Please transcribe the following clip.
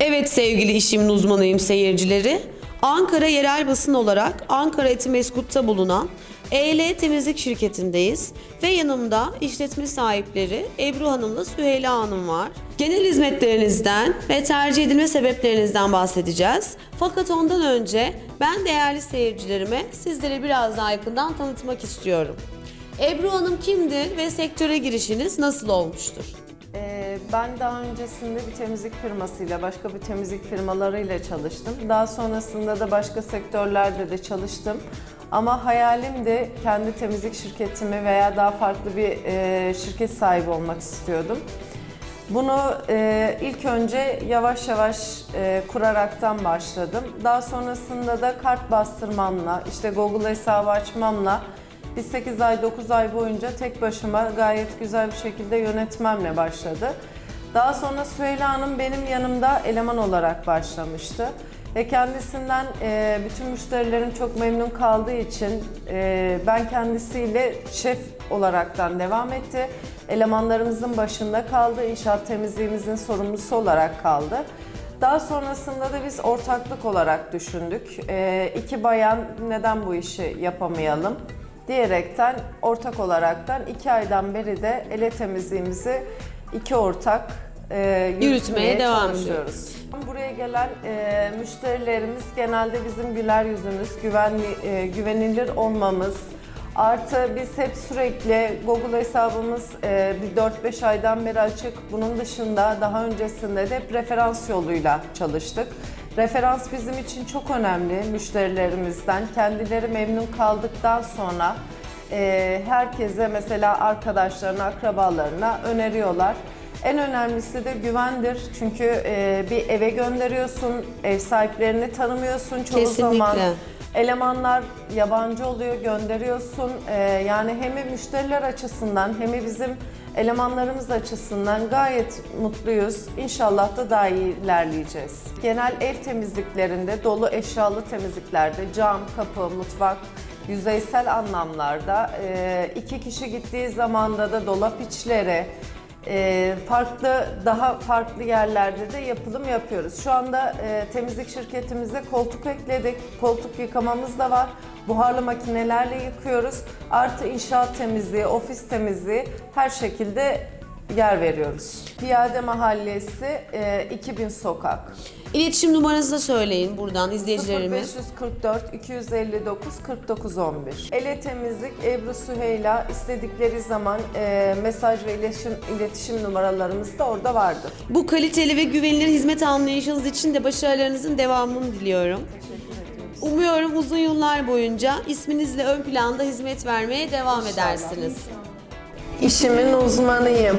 Evet sevgili işimin uzmanıyım seyircileri. Ankara yerel basın olarak Ankara Etimeskut'ta bulunan EL Temizlik Şirketi'ndeyiz ve yanımda işletme sahipleri Ebru Hanım'la Süheyla Hanım var. Genel hizmetlerinizden ve tercih edilme sebeplerinizden bahsedeceğiz. Fakat ondan önce ben değerli seyircilerime sizlere biraz daha yakından tanıtmak istiyorum. Ebru Hanım kimdir ve sektöre girişiniz nasıl olmuştur? Ee, Ben daha öncesinde bir temizlik firmasıyla, başka bir temizlik firmalarıyla çalıştım. Daha sonrasında da başka sektörlerde de çalıştım. Ama hayalim de kendi temizlik şirketimi veya daha farklı bir e, şirket sahibi olmak istiyordum. Bunu e, ilk önce yavaş yavaş e, kuraraktan başladım. Daha sonrasında da kart bastırmamla, işte Google hesabı açmamla bir 8 ay 9 ay boyunca tek başıma gayet güzel bir şekilde yönetmemle başladı. Daha sonra Süheyla Hanım benim yanımda eleman olarak başlamıştı. Ve kendisinden e, bütün müşterilerim çok memnun kaldığı için e, ben kendisiyle şef olaraktan devam etti. Elemanlarımızın başında kaldı, inşaat temizliğimizin sorumlusu olarak kaldı. Daha sonrasında da biz ortaklık olarak düşündük. E, iki bayan neden bu işi yapamayalım? Diyerekten ortak olaraktan iki aydan beri de ele temizliğimizi iki ortak e, yürütmeye devam çalışıyoruz. Buraya gelen e, müşterilerimiz genelde bizim güler yüzümüz, güvenli, e, güvenilir olmamız, Artı biz hep sürekli Google hesabımız e, bir 4-5 aydan beri açık. Bunun dışında daha öncesinde de hep referans yoluyla çalıştık. Referans bizim için çok önemli müşterilerimizden. Kendileri memnun kaldıktan sonra e, herkese mesela arkadaşlarına, akrabalarına öneriyorlar. En önemlisi de güvendir. Çünkü e, bir eve gönderiyorsun, ev sahiplerini tanımıyorsun çoğu Kesinlikle. zaman. Elemanlar yabancı oluyor, gönderiyorsun. Ee, yani hem müşteriler açısından hem bizim elemanlarımız açısından gayet mutluyuz. İnşallah da daha iyi ilerleyeceğiz. Genel ev temizliklerinde, dolu eşyalı temizliklerde cam, kapı, mutfak, yüzeysel anlamlarda e, iki kişi gittiği zamanda da dolap içleri, e, farklı daha farklı yerlerde de yapılım yapıyoruz. Şu anda e, temizlik şirketimize koltuk ekledik. Koltuk yıkamamız da var. Buharlı makinelerle yıkıyoruz. Artı inşaat temizliği, ofis temizliği her şekilde yer veriyoruz. Piyade Mahallesi e, 2000 sokak. İletişim numaranızı da söyleyin buradan izleyicilerimiz. 0544 259 49 11. Ele temizlik Ebru Süheyla istedikleri zaman e, mesaj ve iletişim iletişim numaralarımız da orada vardır. Bu kaliteli ve güvenilir hizmet anlayışınız için de başarılarınızın devamını diliyorum. Umuyorum uzun yıllar boyunca isminizle ön planda hizmet vermeye devam edersiniz. İşimin uzmanıyım.